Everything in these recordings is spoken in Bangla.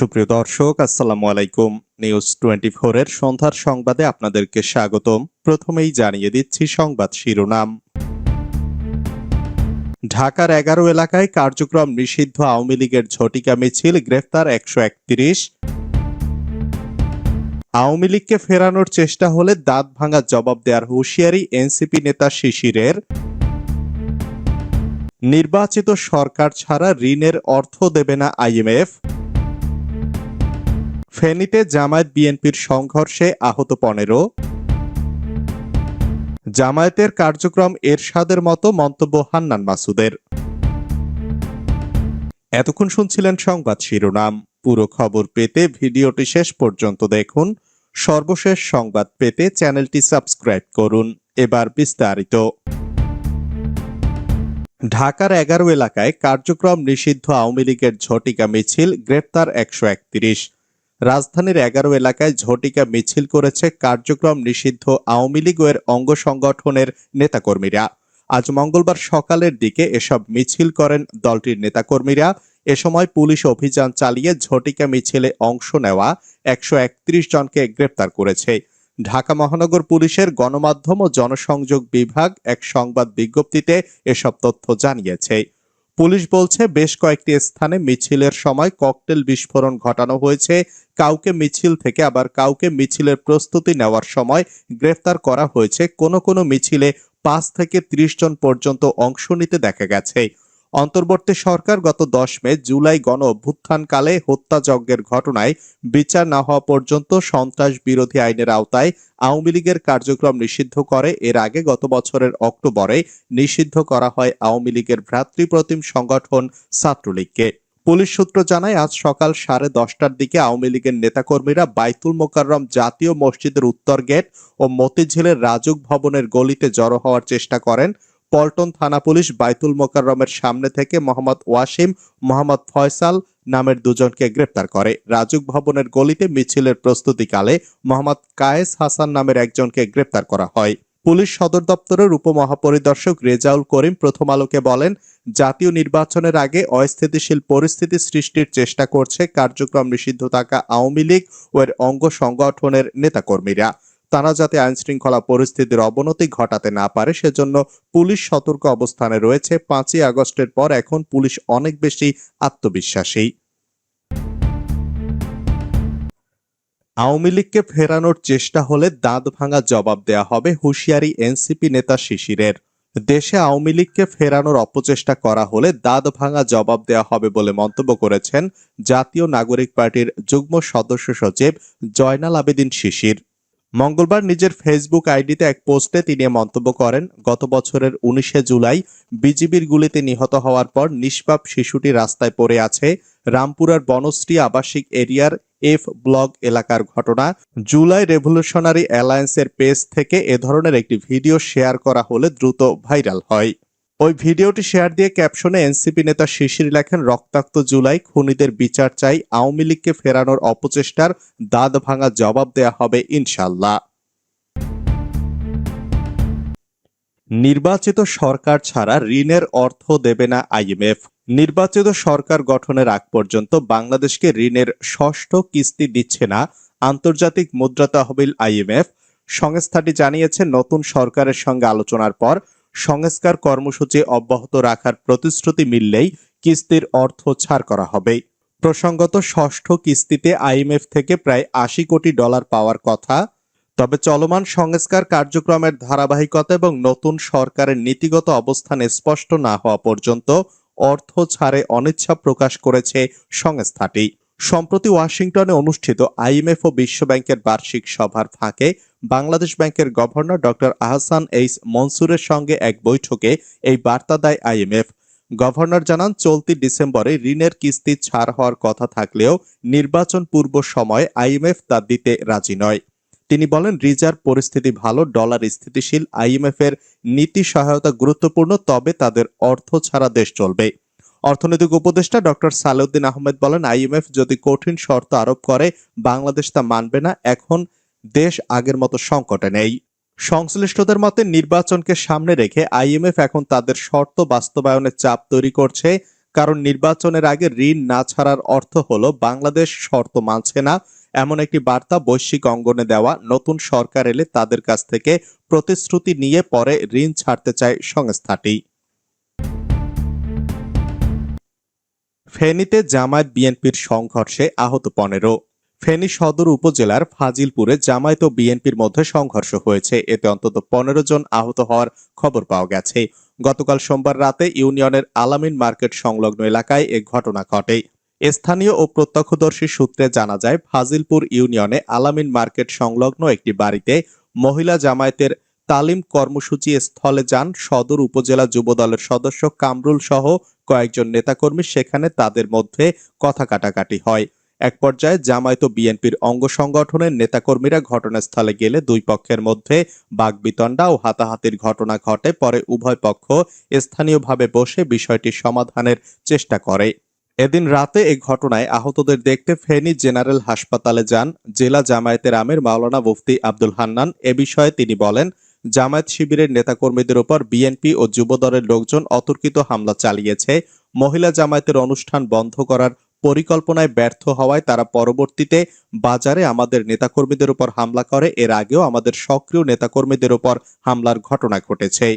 সুপ্রিয় দর্শক, আসসালামু আলাইকুম। নিউজ টোয়েন্টি এর সন্ধ্যার সংবাদে আপনাদেরকে স্বাগতম। প্রথমেই জানিয়ে দিচ্ছি সংবাদ শিরোনাম। ঢাকার এগারো এলাকায় কার্যক্রম নিষিদ্ধ আওয়ামী লীগের ঝটিকা মিছিল, গ্রেফতার একশো একত্রিশ। আওয়ামী লীগকে ফেরানোর চেষ্টা হলে দাঁত ভাঙা জবাব দেওয়ার হুঁশিয়ারি এনসিপি নেতা শিশিরের। নির্বাচিত সরকার ছাড়া ঋণের অর্থ দেবে না আইএমএফ। ফেনীতে জামায়াত বিএনপির সংঘর্ষে আহত পনেরো। জামায়াতের কার্যক্রম এরশাদের মতো মন্তব্য হান্নান মাসুদের। এতক্ষণ শুনছিলেন সংবাদ শিরোনাম। পুরো খবর পেতে ভিডিওটি শেষ পর্যন্ত দেখুন। সর্বশেষ সংবাদ পেতে চ্যানেলটি সাবস্ক্রাইব করুন। এবার বিস্তারিত। ঢাকার এগারো এলাকায় কার্যক্রম নিষিদ্ধ আওয়ামী লীগের ঝটিকা মিছিল, গ্রেপ্তার একশো একত্রিশ। রাজধানীর এগারো এলাকায় ঝটিকা মিছিল করেছে কার্যক্রম নিষিদ্ধ আওয়ামী লীগ ও এর অঙ্গ সংগঠনের নেতাকর্মীরা। আজ মঙ্গলবার সকালের দিকে এসব মিছিল করেন দলটির নেতাকর্মীরা। এ সময় পুলিশ অভিযান চালিয়ে ঝটিকা মিছিলে অংশ নেওয়া একশো একত্রিশ জনকে গ্রেপ্তার করেছে। ঢাকা মহানগর পুলিশের গণমাধ্যম ও জনসংযোগ বিভাগ এক সংবাদ বিজ্ঞপ্তিতে এসব তথ্য জানিয়েছে। পুলিশ বলছে বেশ কয়েকটি স্থানে মিছিলের সময় ককটেল বিস্ফোরণ ঘটানো হয়েছে। কাউকে মিছিল থেকে আবার কাউকে মিছিলের প্রস্তুতি নেওয়ার সময় গ্রেফতার করা হয়েছে। কোনো কোনো মিছিলে পাঁচ থেকে ত্রিশ জন পর্যন্ত অংশ নিতে দেখা গেছে। অন্তর্বর্তী সরকার গত দশ মে জুলাই গণ অভ্যুত্থানকালে হত্যাযজ্ঞের ঘটনায় বিচার না হওয়া পর্যন্ত সন্ত্রাস বিরোধী আইনের আওতায় আওয়ামী লীগের কার্যক্রম নিষিদ্ধ করে। এর আগে গত বছরের অক্টোবরে নিষিদ্ধ করা হয় আওয়ামী লীগের ভ্রাতৃপ্রতিম সংগঠন ছাত্রলীগকে। পুলিশ সূত্র জানায়, আজ সকাল সাড়ে দশটার দিকে আওয়ামী লীগের নেতাকর্মীরা বাইতুল মোকাররম জাতীয় মসজিদের উত্তর গেট ও মতিঝিলের রাজুক ভবনের গলিতে জড়ো হওয়ার চেষ্টা করেন। পল্টন থানা পুলিশ বাইতুল মোকাররমের সামনে থেকে মোহাম্মদ ওয়াসিম, মোহাম্মদ ফয়সাল নামের দুজনকে গ্রেপ্তার করে। রাজুক ভবনের গলিতে মিছিলের প্রস্তুতিকালে মোহাম্মদ কায়েস হাসান নামের একজনকে গ্রেপ্তার করা হয়। পুলিশ সদর দপ্তরের উপমহাপরিদর্শক রেজাউল করিম প্রথম আলোকে বলেন, জাতীয় নির্বাচনের আগে অস্থিতিশীল পরিস্থিতি সৃষ্টির চেষ্টা করছে কার্যক্রম নিষিদ্ধ থাকা আওয়ামী লীগ ও এর অঙ্গ সংগঠনের নেতাকর্মীরা। তারা যাতে আইন শৃঙ্খলা পরিস্থিতির অবনতি ঘটাতে না পারে, সেজন্য পুলিশ সতর্ক অবস্থানে রয়েছে। পাঁচই আগস্টের পর এখন পুলিশ অনেক বেশি আত্মবিশ্বাসী। আওয়ামী লীগকে ফেরানোর চেষ্টা হলে দাঁত ভাঙা জবাব দেয়া হবে হুঁশিয়ারি এনসিপি নেতা শিশিরের। দেশে আওয়ামী লীগকে ফেরানোর অপচেষ্টা করা হলে দাঁত ভাঙা জবাব দেওয়া হবে বলে মন্তব্য করেছেন জাতীয় নাগরিক পার্টির যুগ্ম সদস্য সচিব জয়নাল আবেদিন শিশির। মঙ্গলবার নিজের ফেসবুক আইডিতে এক পোস্টে তিনি মন্তব্য করেন, গত বছরের উনিশে জুলাই বিজিবির গুলিতে নিহত হওয়ার পর নিষ্পাপ শিশুটি রাস্তায় পড়ে আছে। রামপুরার বনশ্রী আবাসিক এরিয়ার এফ ব্লক এলাকার ঘটনা। জুলাই রেভলিউশনারি অ্যালায়েন্সের পেজ থেকে এ ধরনের একটি ভিডিও শেয়ার করা হলে দ্রুত ভাইরাল হয়। ওই ভিডিওটি শেয়ার দিয়ে ক্যাপশনে এনসিপি নেতা শিশির লেখেন, রক্তাক্ত জুলাই, খুনিদের বিচার চাই, আওয়ামী লীগকে ফেরানোর অপচেষ্টার দাঁত ভাঙা জবাব দেয়া হবে ইনশাল্লাহ। নির্বাচিত সরকার ছাড়া ঋণের অর্থ দেবে না আইএমএফ নির্বাচিত সরকার গঠনের আগ পর্যন্ত বাংলাদেশকে ঋণের ষষ্ঠ কিস্তি দিচ্ছে না আন্তর্জাতিক মুদ্রা তহবিল আইএমএফ সংস্থাটি জানিয়েছে, নতুন সরকারের সঙ্গে আলোচনার পর সংস্কার কর্মসূচি অব্যাহত রাখার প্রতিশ্রুতি মিললেই কিস্তির অর্থ ছাড় করা হবে। প্রসঙ্গত, ষষ্ঠ কিস্তিতে আইএমএফ থেকে প্রায় আশি কোটি ডলার পাওয়ার কথা। তবে চলমান সংস্কার কার্যক্রমের ধারাবাহিকতা এবং নতুন সরকারের নীতিগত অবস্থান স্পষ্ট না হওয়া পর্যন্ত অর্থ ছাড়ে অনিচ্ছা প্রকাশ করেছে সংস্থাটি। সম্প্রতি ওয়াশিংটনে অনুষ্ঠিত আইএমএফ ও বিশ্বব্যাংকের বার্ষিক সভার ফাঁকে বাংলাদেশ ব্যাংকের গভর্নর ডক্টর আহসান এইস মনসুরের সঙ্গে এক বৈঠকে এই বার্তা দেয় আইএমএফ। গভর্নর জানান, চলতি ডিসেম্বরে ঋণের কিস্তি ছাড় হওয়ার কথা থাকলেও নির্বাচন পূর্ব সময়ে আইএমএফ তা দিতে রাজি নয়। তিনি বলেন, রিজার্ভ পরিস্থিতি ভালো, ডলার স্থিতিশীল, আইএমএফ এর নীতি সহায়তা গুরুত্বপূর্ণ, তবে তাদের অর্থ ছাড়া দেশ চলবে। অর্থনৈতিক উপদেষ্টা ডক্টর সালেউদ্দিন আহমেদ বলেন, আইএমএফ যদি কঠিন শর্ত আরোপ করে, বাংলাদেশ তা মানবে না। এখন দেশ আগের মতো সংকটে নেই। সংশ্লিষ্টদের মতে, নির্বাচনকে সামনে রেখে আইএমএফ এখন তাদের শর্ত বাস্তবায়নের চাপ তৈরি করছে। কারণ নির্বাচনের আগে ঋণ না ছাড়ার অর্থ হলো, বাংলাদেশ শর্ত মানছে না। এমন একটি বার্তা বৈশ্বিক অঙ্গনে দেওয়া। নতুন সরকার এলে তাদের কাছ থেকে প্রতিশ্রুতি নিয়ে পরে ঋণ ছাড়তে চায় সংস্থাটি। ফেনীতে জামায়াত বিএনপির সংঘর্ষে আহত পনেরো। ফেনী সদর উপজেলার ফাজিলপুরে জামায়াত ও বিএনপির মধ্যে সংঘর্ষ হয়েছে। এতে অন্তত পনেরো জন আহত হওয়ার খবর পাওয়া গেছে। গতকাল সোমবার রাতে ইউনিয়নের আলামিন মার্কেট সংলগ্ন এলাকায় এ ঘটনা ঘটে। স্থানীয় ও প্রত্যক্ষদর্শী সূত্রে জানা যায়, ফাজিলপুর ইউনিয়নে আলামিন মার্কেট সংলগ্ন একটি বাড়িতে মহিলা জামায়াতের তালিম কর্মসূচি স্থলে যান সদর উপজেলা যুবদলের সদস্য কামরুল সহ কয়েকজন নেতাকর্মী। সেখানে তাদের মধ্যে কথা কাটাকাটি হয়। এক পর্যায়ে জামায়াত ও বিএনপির অঙ্গ সংগঠনের নেতাকর্মীরা ঘটনাস্থলে গেলে দুই পক্ষের মধ্যে বাগবিতণ্ডা ও হাতাহাতির ঘটনা ঘটে, পরে উভয় পক্ষ স্থানীয়ভাবে বসে বিষয়টি সমাধানের চেষ্টা করে। এদিন রাতে এ ঘটনায় আহতদের দেখতে ফেনী জেনারেল হাসপাতালে যান জেলা জামায়াতের আমির মাওলানা মুফতি আব্দুল হান্নান। এ বিষয়ে তিনি বলেন, জামায়াত শিবিরের নেতাকর্মীদের উপর বিএনপি ও যুবদলের লোকজন অতর্কিত হামলা চালিয়েছে। মহিলা জামায়াতের অনুষ্ঠান বন্ধ করার পরিকল্পনায় ব্যর্থ হওয়ায় তারা পরবর্তীতে বাজারে আমাদের নেতাকর্মীদের উপর হামলা করে। এর আগেও আমাদের সক্রিয় নেতাকর্মীদের উপর হামলার ঘটনা ঘটেছে।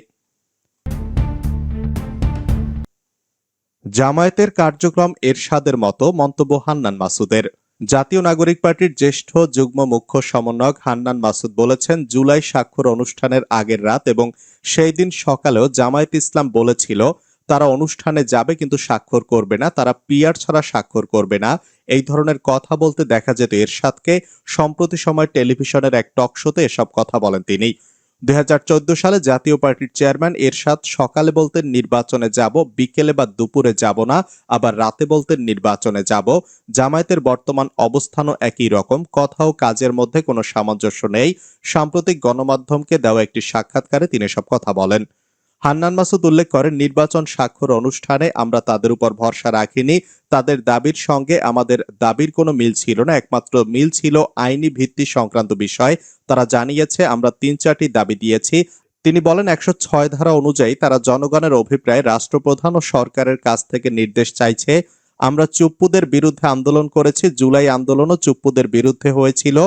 জামায়াতের কার্যক্রম এরশাদের মতো, মন্তব্য হান্নান মাসুদের। জাতীয় নাগরিক পার্টির জ্যেষ্ঠ যুগ্ম মুখ্য সমন্বয়ক হান্নান মাসুদ বলেছেন, জুলাই স্বাক্ষর অনুষ্ঠানের আগের রাত এবং সেই দিন সকালেও জামায়াত ইসলাম বলেছিল তারা অনুষ্ঠানে যাবে কিন্তু স্বাক্ষর করবে না, তারা পিয়ার ছাড়া স্বাক্ষর করবে না। এই ধরনের কথা বলতে দেখা যেত এরশাদকে। সম্প্রতি সময় টেলিভিশনের এক টক শোতে এসব কথা বলেন তিনি। দু হাজার চোদ্দ সালে জাতীয় পার্টির চেয়ারম্যান এরশাদ সকালে বলতেন, নির্বাচনে যাব, বিকেলে বা দুপুরে যাব না, আবার রাতে বলতেন, নির্বাচনে যাব। জামায়াতের বর্তমান অবস্থানও একই রকম, কথা ও কাজের মধ্যে কোনো সামঞ্জস্য নেই। সাম্প্রতিক গণমাধ্যমকে দেওয়া একটি সাক্ষাৎকারে তিনি সব কথা বলেন। হান্নান মাসুদ উল্লেখ করেন, নির্বাচন স্বাক্ষর অনুষ্ঠানে আমরা তাদের উপর ভরসা রাখিনি। তাদের দাবির সঙ্গে আমাদের দাবির কোনো মিল ছিল না, একমাত্র মিল ছিল আইনি ভিত্তি সংক্রান্ত বিষয়। তারা জানিয়েছে, আমরা তিন চারটি দাবি দিয়েছি। তিনি বলেন, একশো ছয় ধারা অনুযায়ী তারা জনগণের অভিপ্রায় রাষ্ট্রপ্রধান ও সরকারের কাছ থেকে নির্দেশ চাইছে। আমরা চুপ্পুদের বিরুদ্ধে আন্দোলন করেছি, জুলাই আন্দোলনও চুপ্পুদের বিরুদ্ধে হয়েছিল।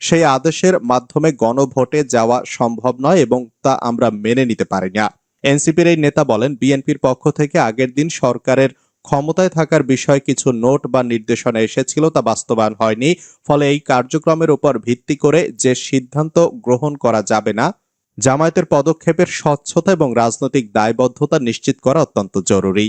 সেই আদেশের মাধ্যমে গণভোটে যাওয়া সম্ভব নয় এবং তা আমরা মেনে নিতে পারি না এনসিপির এই নেতা বলেন, বিএনপির পক্ষ থেকে আগের দিন সরকারের ক্ষমতায় থাকার বিষয়ে কিছু নোট বা নির্দেশনা এসেছিল তা বাস্তবায়ন হয়নি। ফলে এই কার্যক্রমের উপর ভিত্তি করে যে সিদ্ধান্ত গ্রহণ করা যাবে না, জামায়াতের পদক্ষেপের স্বচ্ছতা এবং রাজনৈতিক দায়বদ্ধতা নিশ্চিত করা অত্যন্ত জরুরি।